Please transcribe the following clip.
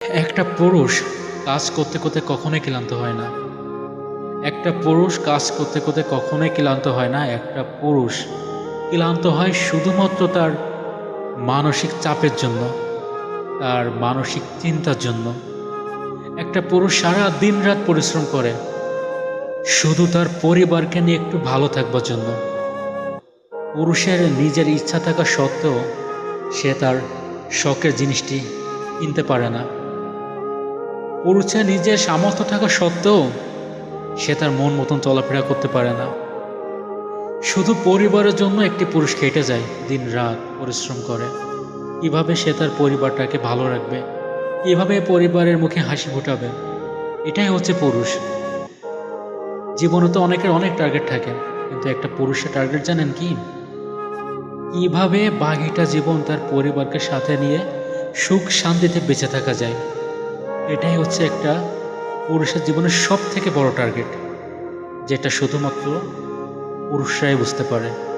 একটা পুরুষ কাজ করতে করতে কখনোই ক্লান্ত হয় না। একটা পুরুষ কাজ করতে করতে কখনোই ক্লান্ত হয় না, একটা পুরুষ ক্লান্ত হয় শুধুমাত্র তার মানসিক চাপের জন্য, তার মানসিক চিন্তার জন্য। একটা পুরুষ সারা দিন রাত পরিশ্রম করে, শুধু তার পরিবারকে নিয়ে একটু ভালো থাকবার জন্য। পুরুষের নিজের ইচ্ছা থাকা সত্ত্বেও সে তার শখের জিনিসটি কিনতে পারে না। পুরুষের নিজের সামর্থ্য থাকা সত্ত্বেও সে তার মন মতন চলাফেরা করতে পারে না। শুধু পরিবারের জন্য একটি পুরুষ খেটে যায় দিন রাত পরিশ্রম করে। কীভাবে সে তার পরিবারটাকে ভালো রাখবে। কীভাবে পরিবারের মুখে হাসি ফোটাবে। এটাই হচ্ছে পুরুষ। জীবনে তো অনেকের অনেক টার্গেট থাকে, কিন্তু একটা পুরুষের টার্গেট জানেন কি? কীভাবে বাঘিটা জীবন তার পরিবারকে সাথে নিয়ে সুখ শান্তিতে বেঁচে থাকা যায়? এটাই হচ্ছে একটা পুরুষের জীবনের সব থেকে বড় টার্গেট যেটা শুধুমাত্র পুরুষরাই বুঝতে পারে।